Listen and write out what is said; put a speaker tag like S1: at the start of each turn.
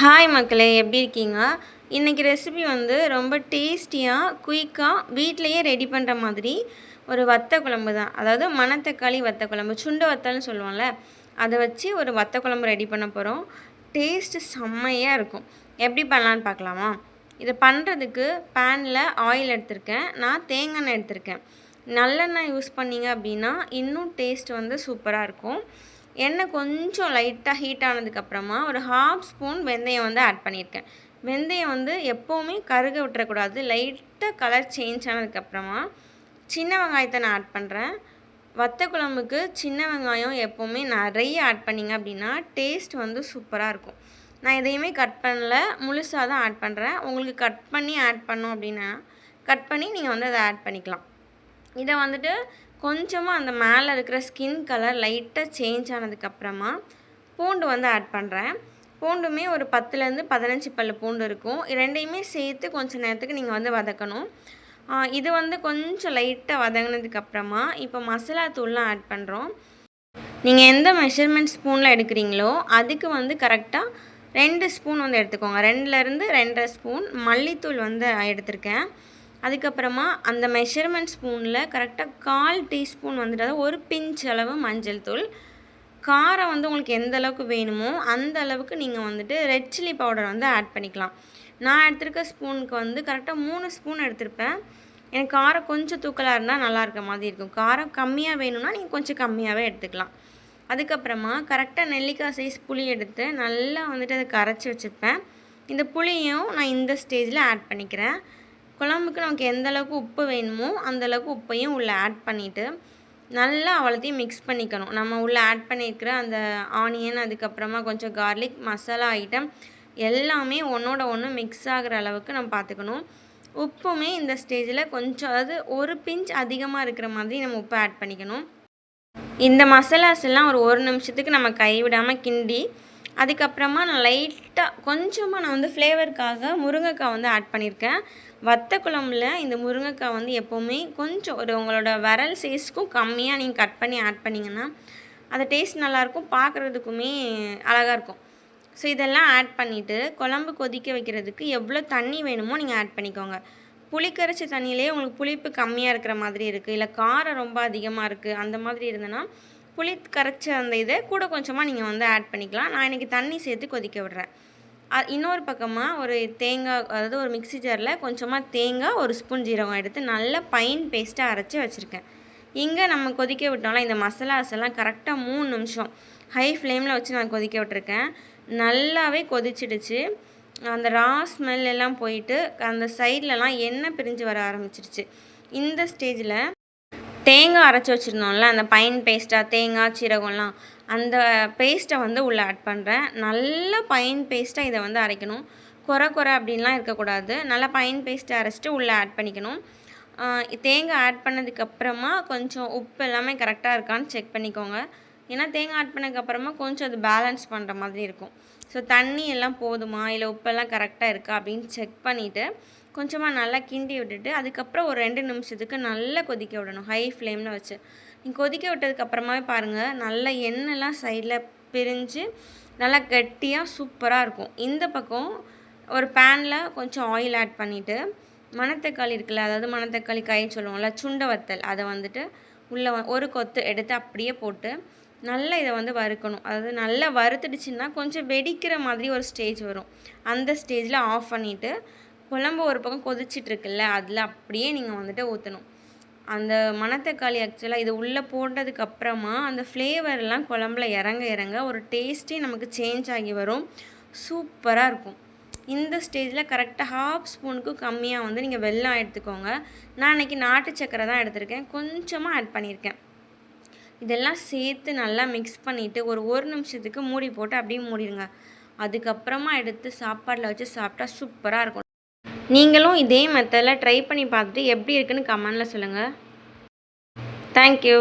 S1: Hi மக்களே எப்படி இருக்கீங்க? இன்றைக்கி ரெசிபி வந்து ரொம்ப டேஸ்டியாக குயிக்காக வீட்டிலையே ரெடி பண்ணுற மாதிரி ஒரு வத்த குழம்பு தான். அதாவது மணத்தக்காளி வத்த குழம்பு சுண்டு வத்தல்னு சொல்லுவோம்ல அதை வச்சு ஒரு வத்த குழம்பு ரெடி பண்ண போகிறோம் டேஸ்ட்டு செம்மையாக இருக்கும். எப்படி பண்ணலான்னு பார்க்கலாமா? இதை பண்ணுறதுக்கு பேனில் ஆயில் எடுத்திருக்கேன். நான் தேங்காய் எண்ணெய் எடுத்திருக்கேன். நல்லெண்ணெய் யூஸ் பண்ணிங்க அப்படின்னா இன்னும் டேஸ்ட் வந்து சூப்பராக இருக்கும். எண்ணெய் கொஞ்சம் லைட்டாக ஹீட் ஆனதுக்கப்புறமா ஒரு ஹாஃப் ஸ்பூன் வெந்தயம் வந்து ஆட் பண்ணியிருக்கேன். வெந்தயம் வந்து எப்போவுமே கருக விட்டுறக்கூடாது. லைட்டாக கலர் சேஞ்ச் ஆனதுக்கப்புறமா சின்ன வெங்காயத்தை நான் ஆட் பண்ணுறேன் வத்த குழம்புக்கு சின்ன வெங்காயம் எப்போவுமே நிறைய ஆட் பண்ணிங்க அப்படின்னா டேஸ்ட் வந்து சூப்பராக இருக்கும். நான் எதையுமே கட் பண்ணல. முழுசாக தான் ஆட் பண்ணுறேன் உங்களுக்கு கட் பண்ணி ஆட் பண்ணோம் அப்படின்னா கட் பண்ணி நீங்கள் வந்து அதை ஆட் பண்ணிக்கலாம். இதை வந்துட்டு கொஞ்சமாக அந்த மேலே இருக்கிற ஸ்கின் கலர் லைட்டாக சேஞ்ச் ஆனதுக்கப்புறமா பூண்டு வந்து ஆட் பண்ணுறேன் பூண்டுமே ஒரு பத்துலேருந்து பதினஞ்சு பல் பூண்டு இருக்கும். ரெண்டையுமே சேர்த்து கொஞ்சம் நேரத்துக்கு நீங்கள் வந்து வதக்கணும். இது வந்து கொஞ்சம் லைட்டாக வதங்கினதுக்கப்புறமா இப்போ மசாலா தூள்லாம் ஆட் பண்ணுறோம் நீங்கள் எந்த மெஷர்மெண்ட் ஸ்பூனில் எடுக்கிறீங்களோ அதுக்கு வந்து கரெக்டாக ரெண்டு ஸ்பூன் வந்து எடுத்துக்கோங்க. ரெண்டுலேருந்து ரெண்டரை ஸ்பூன் மல்லித்தூள் வந்து எடுத்திருக்கேன். அதுக்கப்புறமா அந்த மெஷர்மெண்ட் ஸ்பூனில் கரெக்டாக கால் டீஸ்பூன் வந்துட்டு ஒரு பிஞ்ச் அளவு மஞ்சள் தூள். காரம் வந்து உங்களுக்கு எந்த அளவுக்கு வேணுமோ அந்த அளவுக்கு நீங்கள் வந்துட்டு ரெட் சில்லி பவுடர் வந்து ஆட் பண்ணிக்கலாம். நான் எடுத்திருக்க ஸ்பூனுக்கு வந்து கரெக்டாக மூணு ஸ்பூன் எடுத்திருப்பேன். எனக்கு காரம் கொஞ்சம் தூக்கலாக இருந்தால் நல்லா இருக்க மாதிரி இருக்கும். காரம் கம்மியாக வேணும்னா நீங்கள் கொஞ்சம் கம்மியாகவே எடுத்துக்கலாம். அதுக்கப்புறமா கரெக்டாக நெல்லிக்காய் சைஸ் புளி எடுத்து நல்லா வந்துட்டு அதை கரைச்சி வச்சுருப்பேன். இந்த புளியும் நான் இந்த ஸ்டேஜில் ஆட் பண்ணிக்கிறேன். குழம்புக்கு நமக்கு எந்த அளவுக்கு உப்பு வேணுமோ அந்தளவுக்கு உப்பையும் உள்ளே ஆட் பண்ணிவிட்டு நல்லா அவ்வளோத்தையும் மிக்ஸ் பண்ணிக்கணும். நம்ம உள்ளே ஆட் பண்ணியிருக்கிற அந்த ஆனியன் அதுக்கப்புறமா கொஞ்சம் கார்லிக் மசாலா ஐட்டம் எல்லாமே ஒன்றோட ஒன்று மிக்ஸ் ஆகிற அளவுக்கு நம்ம பார்த்துக்கணும். உப்புமே இந்த ஸ்டேஜில் கொஞ்சம் அதாவது ஒரு பிஞ்ச் அதிகமாக இருக்கிற மாதிரி நம்ம உப்பு ஆட் பண்ணிக்கணும். இந்த மசாலாஸ் எல்லாம் ஒரு ஒரு நிமிஷத்துக்கு நம்ம கைவிடாமல் கிண்டி அதுக்கப்புறமா நான் லைட்டாக கொஞ்சமாக நான் வந்து ஃப்ளேவருக்காக முருங்கைக்காய் வந்து ஆட் பண்ணியிருக்கேன். வத்த குழம்புல இந்த முருங்கைக்காய் வந்து எப்போவுமே கொஞ்சம் ஒரு உங்களோட விரல் சைஸ்க்கும் கம்மியாக நீங்கள் கட் பண்ணி ஆட் பண்ணிங்கன்னா அந்த டேஸ்ட் நல்லாயிருக்கும் பார்க்குறதுக்குமே அழகாக இருக்கும். ஸோ இதெல்லாம் ஆட் பண்ணிவிட்டு குழம்பு கொதிக்க வைக்கிறதுக்கு எவ்வளோ தண்ணி வேணுமோ நீங்கள் ஆட் பண்ணிக்கோங்க. புளிக்கரைச்ச தண்ணியிலே உங்களுக்கு புளிப்பு கம்மியாக இருக்கிற மாதிரி இருக்குது இல்லை காரம் ரொம்ப அதிகமாக இருக்குது அந்த மாதிரி இருந்ததுன்னா புளி கரைச்ச அந்த இதை கூட கொஞ்சமாக நீங்கள் வந்து ஆட் பண்ணிக்கலாம். நான் இன்றைக்கி தண்ணி சேர்த்து கொதிக்க விடுறேன். இன்னொரு பக்கமாக ஒரு தேங்காய் அதாவது ஒரு மிக்சி ஜாரில் கொஞ்சமாக தேங்காய் ஒரு ஸ்பூன் ஜீரகம் எடுத்து நல்லா பைன் பேஸ்ட்டாக அரைச்சி வச்சுருக்கேன். இங்கே நம்ம கொதிக்க விட்டோம்ல இந்த மசாலாஸ் எல்லாம் கரெக்டாக மூணு நிமிஷம். ஹை ஃப்ளேமில் வச்சு நான் கொதிக்க விட்டுருக்கேன். நல்லாவே கொதிச்சிடுச்சு. அந்த ரா ஸ்மெல் எல்லாம் போயிட்டு அந்த சைட்லலாம் எண்ணெய் பிரிஞ்சு வர ஆரம்பிச்சிடுச்சு இந்த ஸ்டேஜில் தேங்காய் அரைச்சி வச்சுருந்தோம்ல அந்த பைன் பேஸ்ட்டாக தேங்காய் சீரகம்லாம் அந்த பேஸ்ட்டை வந்து உள்ளே ஆட் பண்ணுறேன் நல்ல பைன் பேஸ்ட்டாக இதை வந்து அரைக்கணும். குறை குறை அப்படின்லாம் இருக்கக்கூடாது. நல்லா பைன் பேஸ்ட்டை அரைச்சிட்டு உள்ளே ஆட் பண்ணிக்கணும். தேங்காய் ஆட் பண்ணதுக்கப்புறமா கொஞ்சம் உப்பு எல்லாமே கரெக்டாக இருக்கான்னு செக் பண்ணிக்கோங்க. ஏன்னா தேங்காய் ஆட் பண்ணதுக்கப்புறமா கொஞ்சம் அது பேலன்ஸ் பண்ணுற மாதிரி இருக்கும். ஸோ தண்ணி எல்லாம் போதுமா? இல்லை உப்பெல்லாம் கரெக்டாக இருக்கா? அப்படின்னு செக் பண்ணிவிட்டு கொஞ்சமாக நல்லா கிண்டி விட்டுட்டு அதுக்கப்புறம் ஒரு ரெண்டு நிமிஷத்துக்கு நல்லா கொதிக்க விடணும். ஹை ஃப்ளேமில் வச்சு. நீங்கள் கொதிக்க விட்டதுக்கப்புறமாவே பாருங்கள் நல்லா எண்ணெய்லாம் சைடில் பிரிஞ்சு நல்லா கட்டியாக சூப்பராக இருக்கும். இந்த பக்கம் ஒரு பேனில் கொஞ்சம் ஆயில் ஆட் பண்ணிவிட்டு மணத்தக்காளி இருக்குல்ல அதாவது மணத்தக்காளி கை சொல்லுவோம்ல சுண்ட வத்தல் அதை வந்துட்டு உள்ளே ஒரு கொத்து எடுத்து அப்படியே போட்டு நல்லா இதை வந்து வறுக்கணும். அதாவது நல்லா வறுத்துடுச்சுன்னா கொஞ்சம் வெடிக்கிற மாதிரி ஒரு ஸ்டேஜ் வரும். அந்த ஸ்டேஜில் ஆஃப் பண்ணிவிட்டு குழம்பு ஒரு பக்கம் கொதிச்சிட்ருக்குல்ல அதில் அப்படியே நீங்கள் வந்துட்டு ஊற்றணும் அந்த மணத்தக்காளி ஆக்சுவலாக இது உள்ளே போட்டதுக்கப்புறமா அந்த ஃப்ளேவர்லாம் குழம்புல இறங்க இறங்க ஒரு டேஸ்ட்டே நமக்கு சேஞ்ச் ஆகி வரும். சூப்பராக இருக்கும். இந்த ஸ்டேஜில் கரெக்டாக ஹாஃப் ஸ்பூனுக்கு கம்மியாக வந்து நீங்கள் வெல்லம் எடுத்துக்கோங்க. நான் இன்றைக்கி நாட்டு சக்கரை தான் எடுத்திருக்கேன். கொஞ்சமாக ஆட் பண்ணியிருக்கேன். இதெல்லாம் சேர்த்து நல்லா மிக்ஸ் பண்ணிவிட்டு ஒரு ஒரு நிமிஷத்துக்கு மூடி போட்டு அப்படியே மூடிடுங்க. அதுக்கப்புறமா எடுத்து சாப்பாட்டில் வச்சு சாப்பிட்டா சூப்பராக இருக்கும். நீங்களும் இதே மெத்தடில் ட்ரை பண்ணி பார்த்துட்டு எப்படி இருக்குன்னு கமெண்டில் சொல்லுங்கள் தேங்க்யூ